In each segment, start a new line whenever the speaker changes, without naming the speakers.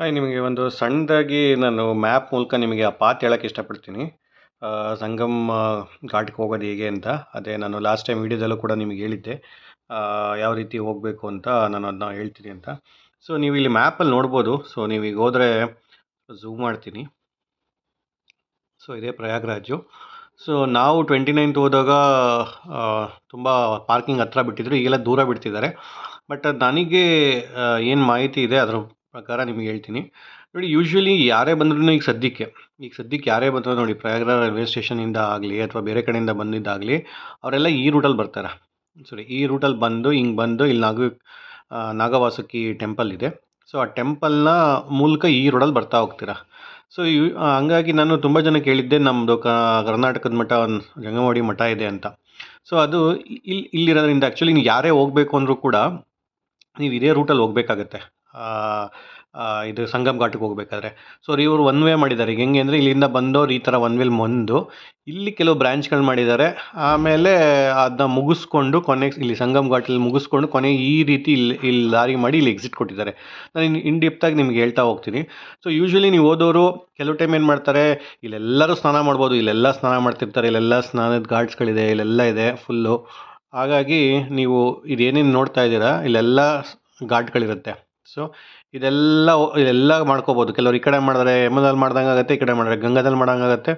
Hi ನಿಮಗೆ ಒಂದು ಸಣ್ಣದಾಗಿ ನಾನು ಮ್ಯಾಪ್ ಮೂಲಕ ನಿಮಗೆ ಆ ಪಾತ್ ಹೇಳಕ್ಕೆ ಇಷ್ಟಪಡ್ತೀನಿ. ಸಂಗಮ್ ಘಾಟ್ಗೆ ಹೋಗೋದು ಹೇಗೆ ಅಂತ. ಅದೇ ನಾನು ಲಾಸ್ಟ್ ಟೈಮ್ ವೀಡಿಯೋದಲ್ಲೂ ಕೂಡ ನಿಮಗೆ ಹೇಳಿದ್ದೆ. ಯಾವ ರೀತಿ ಹೋಗಬೇಕು ಅಂತ ನಾನು ಅದನ್ನ ಹೇಳ್ತೀನಿ ಅಂತ. ಸೊ ನೀವು ಇಲ್ಲಿ ಮ್ಯಾಪಲ್ಲಿ ನೋಡ್ಬೋದು. ಸೊ ನೀವು ಈಗ ಹೋದರೆ ಝೂಮ್ ಮಾಡ್ತೀನಿ. ಸೊ ಇದೇ ಪ್ರಯಾಗ್ರಾಜು. ಸೊ ನಾವು ಟ್ವೆಂಟಿ ನೈನ್ತ್ ಹೋದಾಗ ತುಂಬ ಪಾರ್ಕಿಂಗ್ ಹತ್ರ ಬಿಟ್ಟಿದ್ರು. ಈಗೆಲ್ಲ ದೂರ ಬಿಡ್ತಿದ್ದಾರೆ. ಬಟ್ ನನಗೆ ಏನು ಮಾಹಿತಿ ಇದೆ, ಅದರ ಪ್ರಕಾರ ನಿಮಗೆ ಹೇಳ್ತೀನಿ. ನೋಡಿ ಯೂಶ್ವಲಿ ಯಾರೇ ಬಂದ್ರೂ ಈಗ ಸದ್ಯಕ್ಕೆ ಈಗ ಸದ್ಯಕ್ಕೆ ಯಾರೇ ಬಂದರೂ ನೋಡಿ, ಪ್ರಯಾಗ್ರಾಜ್ ರೈಲ್ವೆ ಸ್ಟೇಷನಿಂದ ಆಗಲಿ ಅಥವಾ ಬೇರೆ ಕಡೆಯಿಂದ ಬಂದಿದ್ದಾಗಲಿ, ಅವರೆಲ್ಲ ಈ ರೂಟಲ್ಲಿ ಬರ್ತಾರೆ. ಸರಿ, ಈ ರೂಟಲ್ಲಿ ಬಂದು, ಹಿಂಗೆ ಬಂದು ಇಲ್ಲಿ ನಾಗ ನಾಗವಾಸುಕಿ ಟೆಂಪಲ್ ಇದೆ. ಸೊ ಆ ಟೆಂಪಲ್ನ ಮೂಲಕ ಈ ರೋಡಲ್ಲಿ ಬರ್ತಾ ಹೋಗ್ತೀರಾ? ಸೊ ಯು ಹಂಗಾಗಿ ನಾನು ತುಂಬ ಜನ ಕೇಳಿದ್ದೆ ನಮ್ಮದು ಕರ್ನಾಟಕದ ಮಠ ಒಂದು ಜಂಗಮವಾಡಿ ಮಠ ಇದೆ ಅಂತ. ಸೊ ಅದು ಇಲ್ಲಿ ಇಲ್ಲಿರೋದ್ರಿಂದ ಆ್ಯಕ್ಚುಲಿ ನೀವು ಯಾರೇ ಹೋಗಬೇಕು ಅಂದರೂ ಕೂಡ, ನೀವು ಇದೇ ರೂಟಲ್ಲಿ ಹೋಗಬೇಕಾಗತ್ತೆ. ಇದು ಸಂಗಮ್ ಘಾಟಿಗೆ ಹೋಗಬೇಕಾದ್ರೆ. ಸೊ ಇವರು ಒನ್ ವೇ ಮಾಡಿದ್ದಾರೆ. ಈಗ ಹೆಂಗೆ ಅಂದರೆ ಇಲ್ಲಿಂದ ಬಂದವ್ರು ಈ ಥರ ಒನ್ ವೇಲ್ ಬಂದು, ಇಲ್ಲಿ ಕೆಲವು ಬ್ರ್ಯಾಂಚ್ಗಳು ಮಾಡಿದ್ದಾರೆ. ಆಮೇಲೆ ಅದನ್ನ ಮುಗಿಸ್ಕೊಂಡು ಕೊನೆಗೆ ಇಲ್ಲಿ ಸಂಗಮ್ ಘಾಟಲ್ಲಿ ಮುಗಿಸ್ಕೊಂಡು ಕೊನೆಗೆ ಈ ರೀತಿ ಇಲ್ಲಿ ಇಲ್ಲಿ ದಾರಿ ಮಾಡಿ ಇಲ್ಲಿ ಎಕ್ಸಿಟ್ ಕೊಟ್ಟಿದ್ದಾರೆ. ನಾನು ಇನ್ ಇನ್ ಡೆಪ್ತಾಗಿ ನಿಮ್ಗೆ ಹೇಳ್ತಾ ಹೋಗ್ತೀನಿ. ಸೊ ಯೂಶ್ವಲಿ ನೀವು ಓದೋರು ಕೆಲವು ಟೈಮ್ ಏನು ಮಾಡ್ತಾರೆ, ಇಲ್ಲೆಲ್ಲರೂ ಸ್ನಾನ ಮಾಡ್ಬೋದು, ಇಲ್ಲೆಲ್ಲ ಸ್ನಾನ ಮಾಡ್ತಿರ್ತಾರೆ, ಇಲ್ಲೆಲ್ಲ ಸ್ನಾನದ ಘಾಟ್ಸ್ಗಳಿದೆ, ಇಲ್ಲೆಲ್ಲ ಇದೆ ಫುಲ್ಲು ಹಾಗಾಗಿ ನೀವು ಇದೇನೇನು ನೋಡ್ತಾ ಇದ್ದೀರಾ, ಇಲ್ಲೆಲ್ಲ ಘಾಟ್ಗಳಿರುತ್ತೆ. ಸೊ ಇದೆಲ್ಲ ಇದೆಲ್ಲ ಮಾಡ್ಕೋಬೋದು. ಕೆಲವ್ರು ಈ ಕಡೆ ಮಾಡಿದ್ರೆ ಯಮದಲ್ಲಿ ಮಾಡ್ದಂಗೆ ಆಗುತ್ತೆ, ಈ ಕಡೆ ಮಾಡಿದ್ರೆ ಗಂಗಾದಲ್ಲಿ ಮಾಡ್ದಂಗೆ ಆಗುತ್ತೆ.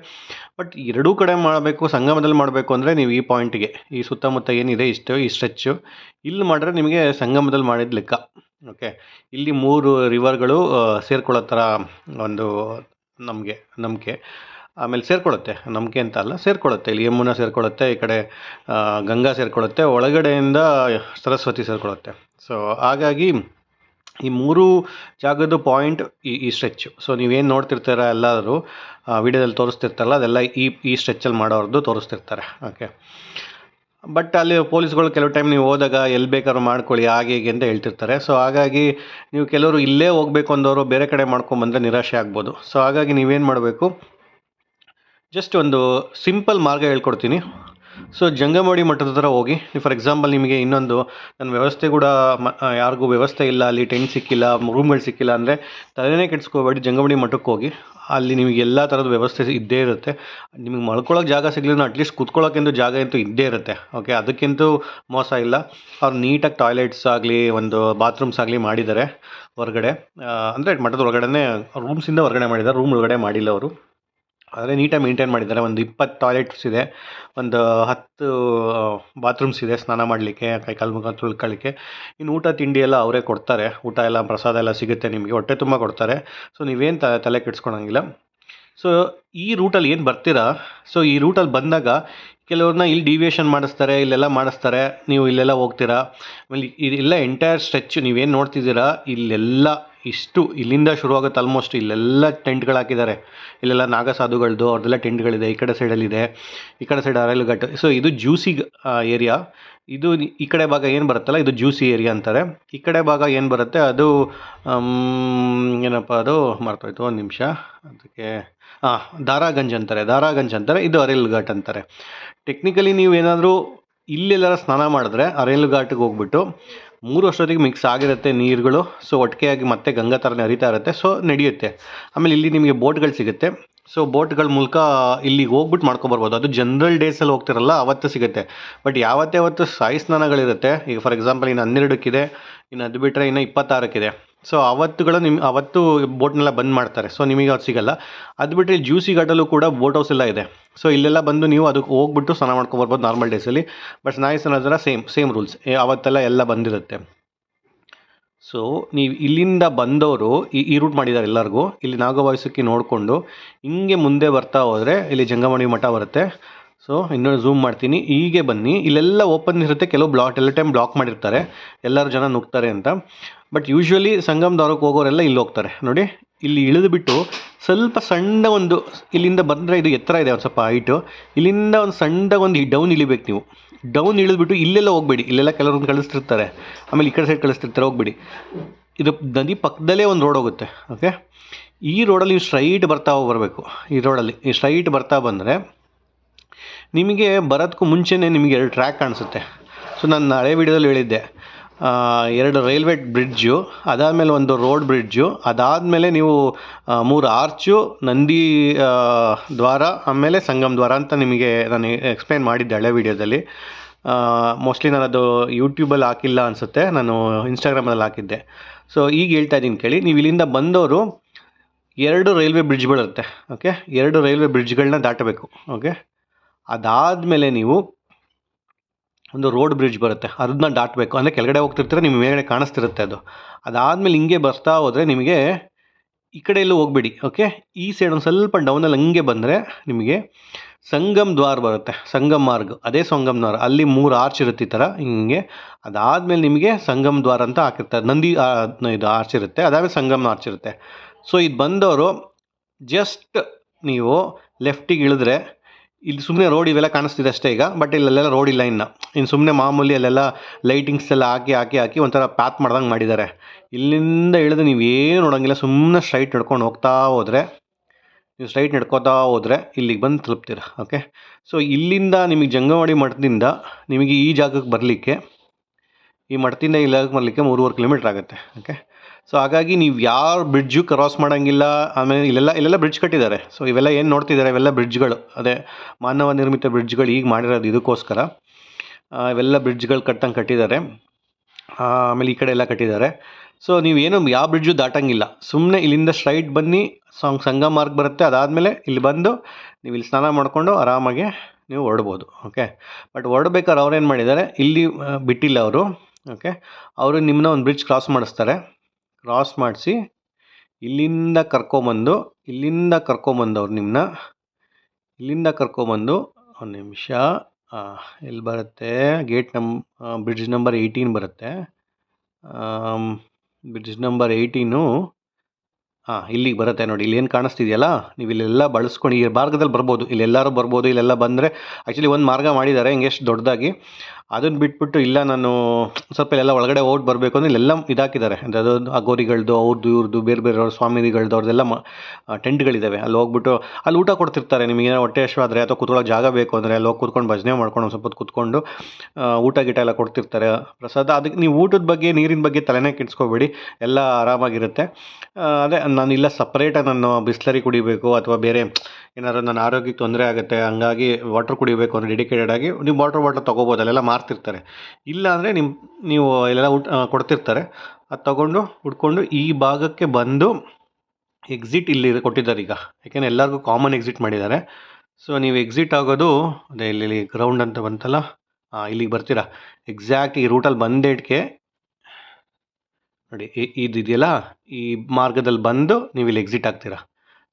ಬಟ್ ಎರಡೂ ಕಡೆ ಮಾಡಬೇಕು, ಸಂಗಮದಲ್ಲಿ ಮಾಡಬೇಕು ಅಂದರೆ ನೀವು ಈ ಪಾಯಿಂಟ್ಗೆ ಈ ಸುತ್ತಮುತ್ತ ಏನಿದೆ ಇಷ್ಟು ಈ ಸ್ಟ್ರೆಚ್ಚು ಇಲ್ಲಿ ಮಾಡಿದ್ರೆ ನಿಮಗೆ ಸಂಗಮದಲ್ಲಿ ಮಾಡಿದ ಲೆಕ್ಕ. ಓಕೆ ಇಲ್ಲಿ ಮೂರು ರಿವರ್ಗಳು ಸೇರ್ಕೊಳ್ಳೋ ಥರ ಒಂದು ನಮಗೆ, ನಂಬಿಕೆ. ಆಮೇಲೆ ಸೇರ್ಕೊಳ್ಳುತ್ತೆ. ನಂಬಿಕೆ ಅಂತ ಅಲ್ಲ, ಸೇರ್ಕೊಳ್ಳುತ್ತೆ. ಇಲ್ಲಿ ಯಮುನಾ ಸೇರ್ಕೊಳ್ಳುತ್ತೆ, ಈ ಕಡೆ ಗಂಗಾ ಸೇರ್ಕೊಳ್ಳುತ್ತೆ, ಒಳಗಡೆಯಿಂದ ಸರಸ್ವತಿ ಸೇರ್ಕೊಳ್ಳುತ್ತೆ. ಸೊ ಹಾಗಾಗಿ ಈ ಮೂರು ಜಾಗದ ಪಾಯಿಂಟ್ ಈ ಈ ಸ್ಟ್ರೆಚ್ಚು ಸೊ ನೀವೇನು ನೋಡ್ತಿರ್ತೀರ ಎಲ್ಲರೂ ವಿಡಿಯೋದಲ್ಲಿ ತೋರಿಸ್ತಿರ್ತಾರಲ್ಲ, ಅದೆಲ್ಲ ಈ ಈ ಸ್ಟ್ರೆಚ್ಚಲ್ಲಿ ಮಾಡೋರ್ದು ತೋರಿಸ್ತಿರ್ತಾರೆ. ಓಕೆ ಬಟ್ ಅಲ್ಲಿ ಪೊಲೀಸ್ಗಳು ಕೆಲವು ಟೈಮ್ ನೀವು ಹೋದಾಗ ಎಲ್ಲಿ ಬೇಕಾದ್ರೂ ಮಾಡ್ಕೊಳ್ಳಿ, ಹಾಗೆ ಹೀಗೆ ಅಂತ ಹೇಳ್ತಿರ್ತಾರೆ. ಸೊ ಹಾಗಾಗಿ ನೀವು ಕೆಲವರು ಇಲ್ಲೇ ಹೋಗಬೇಕು ಅಂದವರು ಬೇರೆ ಕಡೆ ಮಾಡ್ಕೊಂಬಂದರೆ ನಿರಾಶೆ ಆಗ್ಬೋದು. ಸೊ ಹಾಗಾಗಿ ನೀವೇನು ಮಾಡಬೇಕು? ಜಸ್ಟ್ ಒಂದು ಸಿಂಪಲ್ ಮಾರ್ಗ ಹೇಳ್ಕೊಡ್ತೀನಿ. ಸೊ ಜಂಗಮವಾಡಿ ಮಠದ ಹತ್ರ ಹೋಗಿ ಫಾರ್ ಎಕ್ಸಾಂಪಲ್ ನಿಮಗೆ ಇನ್ನೊಂದು, ನನ್ನ ವ್ಯವಸ್ಥೆ ಕೂಡ ಮ ಯಾರಿಗೂ ವ್ಯವಸ್ಥೆ ಇಲ್ಲ, ಅಲ್ಲಿ ಟೆಂಟ್ ಸಿಕ್ಕಿಲ್ಲ ರೂಮ್ಗಳು ಸಿಕ್ಕಿಲ್ಲ ಅಂದರೆ ತಲೆನೇ ಕೆಡಿಸ್ಕೋಬೇಡಿ ಜಂಗಮವಾಡಿ ಮಠಕ್ಕೆ ಹೋಗಿ. ಅಲ್ಲಿ ನಿಮಗೆ ಎಲ್ಲ ಥರದ ವ್ಯವಸ್ಥೆ ಇದ್ದೇ ಇರುತ್ತೆ. ನಿಮಗೆ ಮಲ್ಕೊಳ್ಳೋಕೆ ಜಾಗ ಸಿಗಲಿಲ್ಲ ಅಟ್ಲೀಸ್ಟ್ ಕೂತ್ಕೊಳ್ಳೋಕೆಂದು ಜಾಗ ಅಂತೂ ಇದ್ದೇ ಇರುತ್ತೆ. ಓಕೆ ಅದಕ್ಕಿಂತೂ ಮೋಸ ಇಲ್ಲ. ಅವ್ರು ನೀಟಾಗಿ ಟಾಯ್ಲೆಟ್ಸ್ ಆಗಲಿ, ಒಂದು ಬಾತ್ರೂಮ್ಸ್ ಆಗಲಿ ಮಾಡಿದ್ದಾರೆ ಹೊರಗಡೆ. ಅಂದರೆ ಮಠದ ಹೊರಗಡೆನೇ ರೂಮ್ಸಿಂದ ಹೊರಗಡೆ ಮಾಡಿದ್ದಾರೆ ರೂಮ್ ಒಳಗಡೆ ಮಾಡಿಲ್ಲ ಅವರು. ಆದರೆ ನೀಟಾಗಿ ಮೇಂಟೈನ್ ಮಾಡಿದ್ದಾರೆ. ಒಂದು ಇಪ್ಪತ್ತು ಟಾಯ್ಲೆಟ್ಸ್ ಇದೆ. ಒಂದು ಹತ್ತು ಬಾತ್ರೂಮ್ಸ್ ಇದೆ ಸ್ನಾನ ಮಾಡಲಿಕ್ಕೆ, ಕೈ ಕಾಲು ಮುಖ ತೊಳ್ಕೊಳ್ಳಿಕ್ಕೆ. ಇನ್ನು ಊಟ, ತಿಂಡಿ ಎಲ್ಲ ಅವರೇ ಕೊಡ್ತಾರೆ. ಊಟ ಎಲ್ಲ, ಪ್ರಸಾದ ಎಲ್ಲ ಸಿಗುತ್ತೆ ನಿಮಗೆ. ಹೊಟ್ಟೆ ತುಂಬ ಕೊಡ್ತಾರೆ. ಸೊ ನೀವೇನು ತಲೆ ಕೆಡ್ಸ್ಕೊಳಂಗಿಲ್ಲ. ಸೊ ಈ ರೂಟಲ್ಲಿ ಏನು ಬರ್ತೀರಾ? ಸೊ ಈ ರೂಟಲ್ಲಿ ಬಂದಾಗ ಕೆಲವ್ರನ್ನ ಇಲ್ಲಿ ಡಿವಿಯೇಷನ್ ಮಾಡಿಸ್ತಾರೆ, ಇಲ್ಲೆಲ್ಲ ಮಾಡಿಸ್ತಾರೆ. ನೀವು ಇಲ್ಲೆಲ್ಲ ಹೋಗ್ತೀರಾ? ಆಮೇಲೆ ಇದೆಲ್ಲ ಎಂಟೈರ್ ಸ್ಟ್ರೆಚ್ ನೀವೇನು ನೋಡ್ತಿದ್ದೀರಾ? ಇಲ್ಲೆಲ್ಲ ಇಷ್ಟು ಇಲ್ಲಿಂದ ಶುರುವಾಗುತ್ತೆ ಆಲ್ಮೋಸ್ಟ್ ಇಲ್ಲೆಲ್ಲ ಟೆಂಟ್ಗಳು ಹಾಕಿದ್ದಾರೆ. ಇಲ್ಲೆಲ್ಲ ನಾಗಸಾಧುಗಳದ್ದು ಅವ್ರದ್ದೆಲ್ಲ ಟೆಂಟ್ಗಳಿದೆ, ಈ ಕಡೆ ಸೈಡಲ್ಲಿದೆ ಈ ಕಡೆ ಸೈಡ್ ಅರೈಲ್ ಘಾಟ್ ಸೊ ಇದು ಜ್ಯೂಸಿ ಏರಿಯಾ ಇದು ಈ ಕಡೆ ಭಾಗ ಏನು ಬರುತ್ತಲ್ಲ, ಇದು ಜ್ಯೂಸಿ ಏರಿಯಾ ಅಂತಾರೆ. ಈ ಕಡೆ ಭಾಗ ಏನು ಬರುತ್ತೆ, ಅದು ಏನಪ್ಪ ಅದು, ಮರ್ತೋಯ್ತು, ಒಂದು ನಿಮಿಷ. ಅದಕ್ಕೆ ಹಾಂ ದಾರಾಗಂಜ್ ಅಂತಾರೆ ದಾರಾಗಂಜ್ ಅಂತಾರೆ, ಇದು ಅರೈಲ್ ಘಾಟ್ ಅಂತಾರೆ. ಟೆಕ್ನಿಕಲಿ ನೀವು ಏನಾದರೂ ಇಲ್ಲೆಲ್ಲಾರ ಸ್ನಾನ ಮಾಡಿದ್ರೆ ಅರೈಲ್ ಘಾಟಿಗೆ ಹೋಗ್ಬಿಟ್ಟು ಮೂರು ವರ್ಷದೊತ್ತಿಗೆ ಮಿಕ್ಸ್ ಆಗಿರುತ್ತೆ ನೀರುಗಳು. ಸೊ ಒಟ್ಟಿಗೆಯಾಗಿ ಮತ್ತೆ ಗಂಗಾ ಥರನೇ ಹರಿತಾ ಇರುತ್ತೆ. ಸೊ ನಡೆಯುತ್ತೆ. ಆಮೇಲೆ ಇಲ್ಲಿ ನಿಮಗೆ ಬೋಟ್ಗಳು ಸಿಗುತ್ತೆ. ಸೊ ಬೋಟ್ಗಳ ಮೂಲಕ ಇಲ್ಲಿಗೆ ಹೋಗ್ಬಿಟ್ಟು ಮಾಡ್ಕೊಬರ್ಬೋದು ಅದು ಜನರಲ್ ಡೇಸಲ್ಲಿ ಹೋಗ್ತಿರಲ್ಲ, ಅವತ್ತು ಸಿಗುತ್ತೆ. ಬಟ್ ಯಾವತ್ತೇ ಅವತ್ತು ಸಾಯಿ ಸ್ನಾನಗಳಿರುತ್ತೆ ಈಗ ಫಾರ್ ಎಕ್ಸಾಂಪಲ್ ಇನ್ನು ಹನ್ನೆರಡಕ್ಕಿದೆ, ಇನ್ನು ಅದು ಬಿಟ್ಟರೆ ಇನ್ನು ಇಪ್ಪತ್ತಾರಕ್ಕಿದೆ. ಸೊ ಅವತ್ತುಗಳು ನಿಮ್ಮ ಅವತ್ತು ಬೋಟ್ನೆಲ್ಲ ಬಂದ್ ಮಾಡ್ತಾರೆ. ಸೊ ನಿಮಗೆ ಅದು ಸಿಗಲ್ಲ. ಅದು ಬಿಟ್ಟರೆ ಜ್ಯೂಸಿ ಘಾಟಲ್ಲೂ ಕೂಡ ಬೋಟ್ ಹೌಸ್ ಎಲ್ಲ ಇದೆ. ಸೊ ಇಲ್ಲೆಲ್ಲ ಬಂದು ನೀವು ಅದಕ್ಕೆ ಹೋಗ್ಬಿಟ್ಟು ಸ್ನಾನ ಮಾಡ್ಕೊಬರ್ಬೋದು ನಾರ್ಮಲ್ ಡೇಸಲ್ಲಿ ಬಟ್ ಸ್ನಾಯಿ ಸ್ನಾನ ಸೇಮ್ ಸೇಮ್ ರೂಲ್ಸ್ ಅವತ್ತೆಲ್ಲ ಎಲ್ಲ ಬಂದಿರುತ್ತೆ. ಸೊ ನೀವು ಇಲ್ಲಿಂದ ಬಂದವರು ಈ ಈ ರೂಟ್ ಮಾಡಿದ್ದಾರೆ ಎಲ್ಲರಿಗೂ, ಇಲ್ಲಿ ನಾಗವಾಯಸಕ್ಕೆ ನೋಡಿಕೊಂಡು ಹಿಂಗೆ ಮುಂದೆ ಬರ್ತಾ ಹೋದರೆ ಇಲ್ಲಿ ಜಂಗಮಣಿ ಮಠ ಬರುತ್ತೆ. ಸೊ ಇನ್ನೊಂದು ಝೂಮ್ ಮಾಡ್ತೀನಿ. ಹೀಗೆ ಬನ್ನಿ. ಇಲ್ಲೆಲ್ಲ ಓಪನ್ ಇರುತ್ತೆ. ಕೆಲವು ಬ್ಲಾಕ್ ಎಲ್ಲ ಟೈಮ್ ಬ್ಲಾಕ್ ಮಾಡಿರ್ತಾರೆ. ಎಲ್ಲರೂ ಜನ ನುಗ್ತಾರೆ ಅಂತ. ಬಟ್ ಯೂಶ್ವಲಿ ಸಂಗಮದವ್ರಿಗೆ ಹೋಗೋರೆಲ್ಲ ಇಲ್ಲಿ ಹೋಗ್ತಾರೆ. ನೋಡಿ ಇಲ್ಲಿ ಇಳಿದುಬಿಟ್ಟು ಸ್ವಲ್ಪ ಸಣ್ಣ ಒಂದು ಇಲ್ಲಿಂದ ಬಂದರೆ ಇದು ಎತ್ತರ ಇದೆ ಒಂದು ಸ್ವಲ್ಪ ಹೈಟು. ಇಲ್ಲಿಂದ ಒಂದು ಸಣ್ಣ ಒಂದು ಡೌನ್ ಇಳಿಬೇಕು ನೀವು. ಡೌನ್ ಇಳಿದುಬಿಟ್ಟು ಇಲ್ಲೆಲ್ಲ ಹೋಗ್ಬೇಡಿ. ಇಲ್ಲೆಲ್ಲ ಕೆಲವ್ರನ್ನ ಕಳಿಸ್ತಿರ್ತಾರೆ. ಆಮೇಲೆ ಈ ಕಡೆ ಸೈಡ್ ಕಳಿಸ್ತಿರ್ತಾರೆ. ಹೋಗ್ಬೇಡಿ. ಇದು ನದಿ ಪಕ್ಕದಲ್ಲೇ ಒಂದು ರೋಡ್ ಹೋಗುತ್ತೆ. ಓಕೆ ಈ ರೋಡಲ್ಲಿ ನೀವು ಸ್ಟ್ರೈಟ್ ಬರ್ತಾ ಬರಬೇಕು. ಈ ರೋಡಲ್ಲಿ ಈ ಸ್ಟ್ರೈಟ್ ಬರ್ತಾ ಬಂದರೆ ನಿಮಗೆ ಬರೋದಕ್ಕೂ ಮುಂಚೆನೇ ನಿಮಗೆ ಎರಡು ಟ್ರ್ಯಾಕ್ ಕಾಣಿಸುತ್ತೆ. ಸೊ ನಾನು ಹಳೆ ವೀಡಿಯೋದಲ್ಲಿ ಹೇಳಿದ್ದೆ. ಎರಡು ರೈಲ್ವೆ ಬ್ರಿಡ್ಜು, ಅದಾದಮೇಲೆ ಒಂದು ರೋಡ್ ಬ್ರಿಡ್ಜು, ಅದಾದಮೇಲೆ ನೀವು ಮೂರು ಆರ್ಚು, ನಂದಿ ದ್ವಾರ, ಆಮೇಲೆ ಸಂಗಮ್ ದ್ವಾರ ಅಂತ ನಿಮಗೆ ನಾನು ಎಕ್ಸ್ಪ್ಲೈನ್ ಮಾಡಿದ್ದೆ ಹಳೆ ವಿಡಿಯೋದಲ್ಲಿ. ಮೋಸ್ಟ್ಲಿ ನಾನು ಅದು ಯೂಟ್ಯೂಬಲ್ಲಿ ಹಾಕಿಲ್ಲ ಅನಿಸುತ್ತೆ, ನಾನು ಇನ್ಸ್ಟಾಗ್ರಾಮಲ್ಲಿ ಹಾಕಿದ್ದೆ. ಸೊ ಈಗ ಹೇಳ್ತಾ ಇದ್ದೀನಿ ಕೇಳಿ, ನೀವು ಇಲ್ಲಿಂದ ಬಂದವರು ಎರಡು ರೈಲ್ವೆ ಬ್ರಿಡ್ಜ್ಗಳಿರುತ್ತೆ ಓಕೆ ಎರಡು ರೈಲ್ವೆ ಬ್ರಿಡ್ಜ್ಗಳನ್ನ ದಾಟಬೇಕು ಓಕೆ ಅದಾದಮೇಲೆ ನೀವು ಒಂದು ರೋಡ್ ಬ್ರಿಡ್ಜ್ ಬರುತ್ತೆ. ಅದನ್ನ ದಾಟಬೇಕು. ಅಂದರೆ ಕೆಳಗಡೆ ಹೋಗ್ತಿರ್ತೀರ, ನಿಮ್ಮ ಮೇಲೆ ಕಾಣಿಸ್ತಿರುತ್ತೆ ಅದು. ಅದಾದಮೇಲೆ ಹಿಂಗೆ ಬರ್ತಾ ಹೋದರೆ ನಿಮಗೆ ಈ ಕಡೆ ಎಲ್ಲೂ ಹೋಗ್ಬೇಡಿ ಓಕೆ ಈ ಸೈಡ್ ಒಂದು ಸ್ವಲ್ಪ ಡೌನಲ್ಲಿ ಹಂಗೆ ಬಂದರೆ ನಿಮಗೆ ಸಂಗಮ್ ದ್ವಾರ ಬರುತ್ತೆ. ಸಂಗಮ್ ಮಾರ್ಗ್. ಅದೇ ಸಂಗಮ್ ದ್ವಾರ. ಅಲ್ಲಿ ಮೂರು ಆರ್ಚ್ ಇರುತ್ತೆ ಈ ಥರ ಹಿಂಗೆ. ಅದಾದಮೇಲೆ ನಿಮಗೆ ಸಂಗಮ್ ದ್ವಾರ ಅಂತ ಹಾಕಿರ್ತಾರೆ. ನಂದಿ ಇದು ಆರ್ಚ್ ಇರುತ್ತೆ. ಅದಾದಮೇಲೆ ಸಂಗಮ್ ಆರ್ಚ್ ಇರುತ್ತೆ. ಸೊ ಇದು ಬಂದವರು ಜಸ್ಟ್ ನೀವು ಲೆಫ್ಟಿಗೆ ಇಳಿದ್ರೆ ಇಲ್ಲಿ ಸುಮ್ಮನೆ ರೋಡ್ ಇವೆಲ್ಲ ಕಾಣಿಸ್ತಿದೆ ಅಷ್ಟೇ ಈಗ ಬಟ್ ಇಲ್ಲೆಲ್ಲ ರೋಡ್ ಇಲ್ಲ ಇನ್ನು. ಇನ್ನು ಸುಮ್ಮನೆ ಮಾಮೂಲಿ ಅಲ್ಲೆಲ್ಲ ಲೈಟಿಂಗ್ಸ್ ಎಲ್ಲ ಹಾಕಿ ಹಾಕಿ ಹಾಕಿ ಒಂಥರ ಪ್ಯಾತ್ ಮಾಡ್ದಂಗೆ ಮಾಡಿದ್ದಾರೆ. ಇಲ್ಲಿಂದ ಇಳಿದು ನೀವು ಏನು ನೋಡೋಂಗಿಲ್ಲ ಸುಮ್ಮನೆ ಸ್ಟ್ರೈಟ್ ನಡ್ಕೊಂಡು ಹೋಗ್ತಾ ಹೋದರೆ, ನೀವು ಸ್ಟ್ರೈಟ್ ನಡ್ಕೋತಾ ಹೋದರೆ ಇಲ್ಲಿಗೆ ಬಂದು ತಲುಪ್ತೀರ ಓಕೆ ಸೊ ಇಲ್ಲಿಂದ ನಿಮಗೆ ಜಂಗಮವಾಡಿ ಮಠದಿಂದ ನಿಮಗೆ ಈ ಜಾಗಕ್ಕೆ ಬರಲಿಕ್ಕೆ ಈ ಮಡ್ತಿಂದ ಈ ಮರಲಿಕ್ಕೆ ಮೂರುವರೆ ಕಿಲೋಮೀಟ್ರ್ ಆಗುತ್ತೆ. ಓಕೆ ಸೊ ಹಾಗಾಗಿ ನೀವು ಯಾವ ಬ್ರಿಡ್ಜು ಕ್ರಾಸ್ ಮಾಡೋಂಗಿಲ್ಲ, ಆಮೇಲೆ ಇಲ್ಲೆಲ್ಲ ಇಲ್ಲೆಲ್ಲ ಬ್ರಿಡ್ಜ್ ಕಟ್ಟಿದ್ದಾರೆ. ಸೊ ಇವೆಲ್ಲ ಏನು ನೋಡ್ತಿದ್ದಾರೆ? ಇವೆಲ್ಲ ಬ್ರಿಡ್ಜ್ಗಳು ಅದೇ ಮಾನವ ನಿರ್ಮಿತ ಬ್ರಿಡ್ಜ್ಗಳು ಈಗ ಮಾಡಿರೋದು ಇದಕ್ಕೋಸ್ಕರ. ಇವೆಲ್ಲ ಬ್ರಿಡ್ಜ್ಗಳು ಕಟ್ಟಂಗೆ ಕಟ್ಟಿದ್ದಾರೆ. ಆಮೇಲೆ ಈ ಕಡೆ ಎಲ್ಲ ಕಟ್ಟಿದ್ದಾರೆ. ಸೊ ನೀವೇನು ಯಾವ ಬ್ರಿಡ್ಜು ದಾಟಂಗಿಲ್ಲ. ಸುಮ್ಮನೆ ಇಲ್ಲಿಂದ ಸ್ಟ್ರೈಟ್ ಬನ್ನಿ, ಸಾಂಗ್, ಸಂಗಮ ಮಾರ್ಗ್ ಬರುತ್ತೆ. ಅದಾದಮೇಲೆ ಇಲ್ಲಿ ಬಂದು ನೀವು ಇಲ್ಲಿ ಸ್ನಾನ ಮಾಡಿಕೊಂಡು ಆರಾಮಾಗಿ ನೀವು ಹೊರಡ್ಬೋದು ಓಕೆ ಬಟ್ ಹೊರಡ್ಬೇಕಾದ್ರೆ ಅವ್ರೇನು ಮಾಡಿದ್ದಾರೆ? ಇಲ್ಲಿ ಬಿಟ್ಟಿಲ್ಲ ಅವರು. ಓಕೆ ಅವರು ನಿಮ್ಮನ್ನ ಒಂದು ಬ್ರಿಡ್ಜ್ ಕ್ರಾಸ್ ಮಾಡಿಸ್ತಾರೆ. ಕ್ರಾಸ್ ಮಾಡಿಸಿ ಇಲ್ಲಿಂದ ಕರ್ಕೊಂಬಂದು ಇಲ್ಲಿಂದ ಕರ್ಕೊಂಬಂದು ಅವ್ರು ನಿಮ್ಮನ್ನ ಇಲ್ಲಿಂದ ಕರ್ಕೊಂಬಂದು ಒಂದು ನಿಮಿಷ ಎಲ್ಲಿ ಬರುತ್ತೆ? ಗೇಟ್ ನಮ್ ಬ್ರಿಡ್ಜ್ ನಂಬರ್ ಏಯ್ಟೀನ್ ಬರುತ್ತೆ. ಬ್ರಿಡ್ಜ್ ನಂಬರ್ ಏಯ್ಟೀನು ಹಾಂ ಇಲ್ಲಿಗೆ ಬರುತ್ತೆ ನೋಡಿ. ಇಲ್ಲಿ ಏನು ಕಾಣಿಸ್ತಿದೆಯಲ್ಲ? ನೀವು ಇಲ್ಲೆಲ್ಲ ಬಳಸ್ಕೊಂಡು ಈ ಮಾರ್ಗದಲ್ಲಿ ಬರ್ಬೋದು. ಇಲ್ಲೆಲ್ಲರೂ ಬರ್ಬೋದು, ಇಲ್ಲೆಲ್ಲ ಬಂದರೆ ಆ್ಯಕ್ಚುಲಿ ಒಂದು ಮಾರ್ಗ ಮಾಡಿದ್ದಾರೆ, ಹಿಂಗೆ ಎಷ್ಟು ದೊಡ್ಡದಾಗಿ. ಅದನ್ನು ಬಿಟ್ಬಿಟ್ಟು ಇಲ್ಲ, ನಾನು ಸ್ವಲ್ಪ ಎಲ್ಲ ಒಳಗಡೆ ಓಟ್ ಬರಬೇಕು ಅಂದರೆ ಇಲ್ಲೆಲ್ಲ ಇದಾಕಿದ್ದಾರೆ. ಅಂದರೆ ಅದು ಅಗೋರಿಗಳದ್ದು ಅವ್ರದ್ದು ಇವ್ರದ್ದು ಬೇರೆ ಬೇರೆ ಸ್ವಾಮಿಗಳದ್ದು ಅವ್ರದ್ದೆಲ್ಲ ಮ ಟೆಂಟ್ಗಳಿದ್ದಾವೆ ಅಲ್ಲಿ ಹೋಗ್ಬಿಟ್ಟು ಅಲ್ಲಿ ಊಟ ಕೊಡ್ತಿರ್ತಾರೆ. ನಿಮಗೆ ಹೊಟ್ಟೆ ಆದರೆ ಅಥವಾ ಕೂತ್ಕೊಳ್ಳೋ ಜಾಗ ಬೇಕು ಅಂದರೆ ಅಲ್ಲಿ ಹೋಗಿ ಕೂತ್ಕೊಂಡು ಭಜನೆ ಮಾಡ್ಕೊಂಡು ಸ್ವಲ್ಪ ಹೊತ್ತು ಕೂತ್ಕೊಂಡು ಊಟ ಗೀಟ ಎಲ್ಲ ಕೊಡ್ತಿರ್ತಾರೆ. ಪ್ರಸಾದ ಅದಕ್ಕೆ ನೀವು ಊಟದ ಬಗ್ಗೆ, ನೀರಿನ ಬಗ್ಗೆ ತಲೆನೇ ಕೆಡಿಸ್ಕೋಬೇಡಿ. ಎಲ್ಲ ಆರಾಮಾಗಿರುತ್ತೆ. ಅದೇ ನಾನು ಇಲ್ಲ ಸಪ್ರೇಟಾಗಿ ನಾನು ಬಿಸ್ಲರಿ ಕುಡಿಬೇಕು ಅಥವಾ ಬೇರೆ ಏನಾದ್ರು ನನ್ನ ಆರೋಗ್ಯಕ್ಕೆ ತೊಂದರೆ ಆಗುತ್ತೆ, ಹಂಗಾಗಿ ವಾಟರ್ ಕುಡಿಬೇಕು ಅಂದರೆ ಡೆಡಿಕೇಟೆಡ್ ಆಗಿ ನೀವು ವಾಟರ್ ಬಾಟಲ್ ತೊಗೋಬೋದು. ಅಲ್ಲೆಲ್ಲ ಮಾರ್ತಿರ್ತಾರೆ. ಇಲ್ಲ ಅಂದರೆ ನಿಮ್ಮ ನೀವು ಇಲ್ಲೆಲ್ಲ ಉಟ್ ಕೊಡ್ತಿರ್ತಾರೆ. ಅದು ತೊಗೊಂಡು ಹುಡ್ಕೊಂಡು ಈ ಭಾಗಕ್ಕೆ ಬಂದು ಎಕ್ಸಿಟ್ ಇಲ್ಲಿ ಕೊಟ್ಟಿದ್ದಾರೆ ಈಗ. ಯಾಕೆಂದರೆ ಎಲ್ಲರಿಗೂ ಕಾಮನ್ ಎಕ್ಸಿಟ್ ಮಾಡಿದ್ದಾರೆ. ಸೊ ನೀವು ಎಕ್ಸಿಟ್ ಆಗೋದು, ಅದೇ ಇಲ್ಲಿ ಗ್ರೌಂಡ್ ಅಂತ ಬಂತಲ್ಲ ಹಾಂ ಇಲ್ಲಿಗೆ ಬರ್ತೀರಾ? ಎಕ್ಸಾಕ್ಟ್ ಈ ರೂಟಲ್ಲಿ ಬಂದೇಟ್ಗೆ ನೋಡಿ ಇದಿದೆಯಲ್ಲ ಈ ಮಾರ್ಗದಲ್ಲಿ ಬಂದು ನೀವು ಇಲ್ಲಿ ಎಕ್ಸಿಟ್ ಆಗ್ತೀರಾ?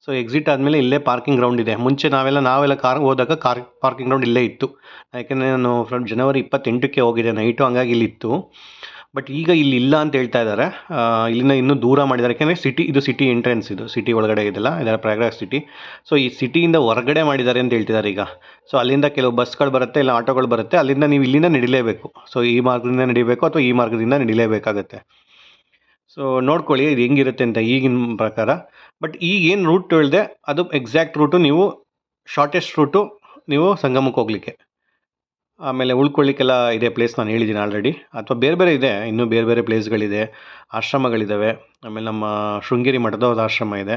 ಸೊ ಎಕ್ಸಿಟ್ ಆದಮೇಲೆ ಇಲ್ಲೇ ಪಾರ್ಕಿಂಗ್ ಗ್ರೌಂಡ್ ಇದೆ. ಮುಂಚೆ ನಾವೆಲ್ಲ ನಾವೆಲ್ಲ ಕಾರ್ ಹೋದಾಗ ಕಾರ್ ಪಾರ್ಕಿಂಗ್ ಗ್ರೌಂಡ್ ಇಲ್ಲೇ ಇತ್ತು. ಯಾಕೆಂದರೆ ನಾನು ಫ್ರಮ್ ಜನವರಿ ಇಪ್ಪತ್ತೆಂಟಕ್ಕೆ ಹೋಗಿದ್ದೆ ನೈಟು ಹಂಗಾಗಿ ಇಲ್ಲಿ ಇತ್ತು. ಬಟ್ ಈಗ ಇಲ್ಲಿ ಇಲ್ಲ ಅಂತ ಹೇಳ್ತಾ ಇದ್ದಾರೆ. ಇಲ್ಲಿನ ಇನ್ನೂ ದೂರ ಮಾಡಿದ್ದಾರೆ. ಯಾಕೆಂದರೆ ಸಿಟಿ ಇದು ಸಿಟಿ ಎಂಟ್ರೆನ್ಸ್ ಇದು. ಸಿಟಿ ಒಳಗಡೆ ಇದೆಲ್ಲ, ಇದರ ಪ್ರಯಾಗ್ರಾಜ್ ಸಿಟಿ ಸೊ ಈ ಸಿಟಿಯಿಂದ ಹೊರಗಡೆ ಮಾಡಿದ್ದಾರೆ ಅಂತ ಹೇಳ್ತಿದ್ದಾರೆ ಈಗ. ಸೊ ಅಲ್ಲಿಂದ ಕೆಲವು ಬಸ್ಗಳು ಬರುತ್ತೆ, ಇಲ್ಲ ಆಟೋಗಳು ಬರುತ್ತೆ. ಅಲ್ಲಿಂದ ನೀವು ಇಲ್ಲಿಂದ ನಡಿಲೇಬೇಕು. ಸೊ ಈ ಮಾರ್ಗದಿಂದ ನಡಿಬೇಕು ಅಥವಾ ಈ ಮಾರ್ಗದಿಂದ ನಡಿಲೇಬೇಕಾಗತ್ತೆ. ಸೊ ನೋಡ್ಕೊಳ್ಳಿ, ಇದು ಹೆಂಗಿರುತ್ತೆ ಅಂತ ಈಗಿನ ಪ್ರಕಾರ. ಬಟ್ ಈಗ ಏನು ರೂಟ್ ಹೇಳಿದೆ, ಅದು ಎಕ್ಸಾಕ್ಟ್ ರೂಟು ನೀವು ಶಾರ್ಟೆಸ್ಟ್ ರೂಟು ನೀವು ಸಂಗಮಕ್ಕೆ ಹೋಗಲಿಕ್ಕೆ. ಆಮೇಲೆ ಉಳ್ಕೊಳ್ಳಿಕ್ಕೆಲ್ಲ ಇದೆ ಪ್ಲೇಸ್ ನಾನು ಹೇಳಿದ್ದೀನಿ ಆಲ್ರೆಡಿ ಅಥವಾ ಬೇರೆ ಬೇರೆ ಇದೆ, ಇನ್ನೂ ಬೇರೆ ಬೇರೆ ಪ್ಲೇಸ್ಗಳಿದೆ ಆಶ್ರಮಗಳಿದ್ದಾವೆ ಆಮೇಲೆ ನಮ್ಮ ಶೃಂಗೇರಿ ಮಠದ ಒಂದು ಆಶ್ರಮ ಇದೆ.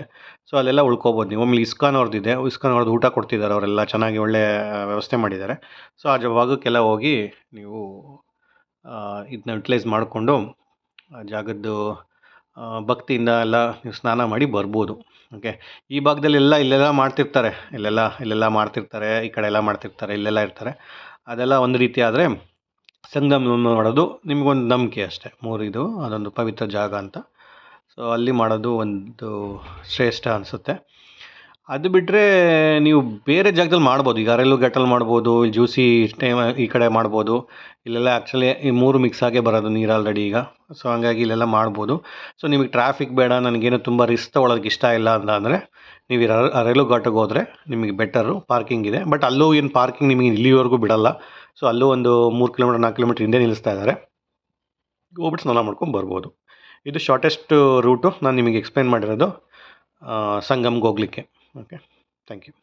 ಸೊ ಅಲ್ಲೆಲ್ಲ ಉಳ್ಕೋಬೋದು ನೀವು. ಆಮೇಲೆ ಇಸ್ಕಾನ್ ಅವ್ರದ್ದಿದೆ ಇಸ್ಕಾನ್ ಅವ್ರದ್ದು ಊಟ ಕೊಡ್ತಿದ್ದಾರೆ ಅವರೆಲ್ಲ, ಚೆನ್ನಾಗಿ ಒಳ್ಳೆ ವ್ಯವಸ್ಥೆ ಮಾಡಿದ್ದಾರೆ. ಸೊ ಆ ಜಾಗಕ್ಕೆಲ್ಲ ಹೋಗಿ ನೀವು ಇದನ್ನ ಯುಟಿಲೈಸ್ ಮಾಡಿಕೊಂಡು, ಆ ಜಾಗದ್ದು ಭಕ್ತಿಯಿಂದ ಎಲ್ಲ ನೀವು ಸ್ನಾನ ಮಾಡಿ ಬರ್ಬೋದು. ಓಕೆ ಈ ಭಾಗದಲ್ಲಿ ಎಲ್ಲ ಇಲ್ಲೆಲ್ಲ ಮಾಡ್ತಿರ್ತಾರೆ. ಇಲ್ಲೆಲ್ಲ ಇಲ್ಲೆಲ್ಲ ಮಾಡ್ತಿರ್ತಾರೆ. ಈ ಕಡೆ ಎಲ್ಲ ಮಾಡ್ತಿರ್ತಾರೆ. ಇಲ್ಲೆಲ್ಲ ಇರ್ತಾರೆ. ಅದೆಲ್ಲ ಒಂದು ರೀತಿ ಆದರೆ ಸಂಗಮ ಮಾಡೋದು ನಿಮಗೊಂದು ನಂಬಿಕೆ ಅಷ್ಟೇ. ಮೂರು ಇದು ಅದೊಂದು ಪವಿತ್ರ ಜಾಗ ಅಂತ. ಸೊ ಅಲ್ಲಿ ಮಾಡೋದು ಒಂದು ಶ್ರೇಷ್ಠ ಅನಿಸುತ್ತೆ. ಅದು ಬಿಟ್ಟರೆ ನೀವು ಬೇರೆ ಜಾಗದಲ್ಲಿ ಮಾಡ್ಬೋದು. ಈಗ ಅರೆಲು ಘಾಟಲ್ಲಿ ಮಾಡ್ಬೋದು ಜ್ಯೂಸಿ ಟೈಮ್ ಈ ಕಡೆ ಮಾಡ್ಬೋದು. ಇಲ್ಲೆಲ್ಲ ಆ್ಯಕ್ಚುಲಿ ಈ ಮೂರು ಮಿಕ್ಸ್ ಆಗೇ ಬರೋದು ನೀರು ಆಲ್ರೆಡಿ ಈಗ. ಸೊ ಹಂಗಾಗಿ ಇಲ್ಲೆಲ್ಲ ಮಾಡ್ಬೋದು. ಸೊ ನಿಮಗೆ ಟ್ರಾಫಿಕ್ ಬೇಡ, ನನಗೇನು ತುಂಬ ರಿಸ್ಕ್ ತೊಗೊಳೋದಕ್ಕೆ ಇಷ್ಟ ಇಲ್ಲ ಅಂತ ಅಂದರೆ, ನೀವು ಅರೆಲ್ಲು ಘಾಟಿಗೆ ಹೋದರೆ ನಿಮಗೆ ಬೆಟರು ಪಾರ್ಕಿಂಗ್ ಇದೆ. ಬಟ್ ಅಲ್ಲೂ ಏನು ಪಾರ್ಕಿಂಗ್ ನಿಮಗೆ ಇಲ್ಲಿವರೆಗೂ ಬಿಡಲ್ಲ. ಸೊ ಅಲ್ಲೂ ಒಂದು ಮೂರು ಕಿಲೋಮೀಟರ್ ನಾಲ್ಕು ಕಿಲೋಮೀಟರ್ ಹಿಂದೆ ನಿಲ್ಲಿಸ್ತಾ ಇದ್ದಾರೆ. ಹೋಗ್ಬಿಟ್ಟು ಸ್ನಾನ ಮಾಡ್ಕೊಂಡು ಬರ್ಬೋದು. ಇದು ಶಾರ್ಟೆಸ್ಟ್ ರೂಟು ನಾನು ನಿಮಗೆ ಎಕ್ಸ್ಪ್ಲೈನ್ ಮಾಡಿರೋದು ಸಂಗಮ್ಗೆ ಹೋಗಲಿಕ್ಕೆ. okay. Thank you.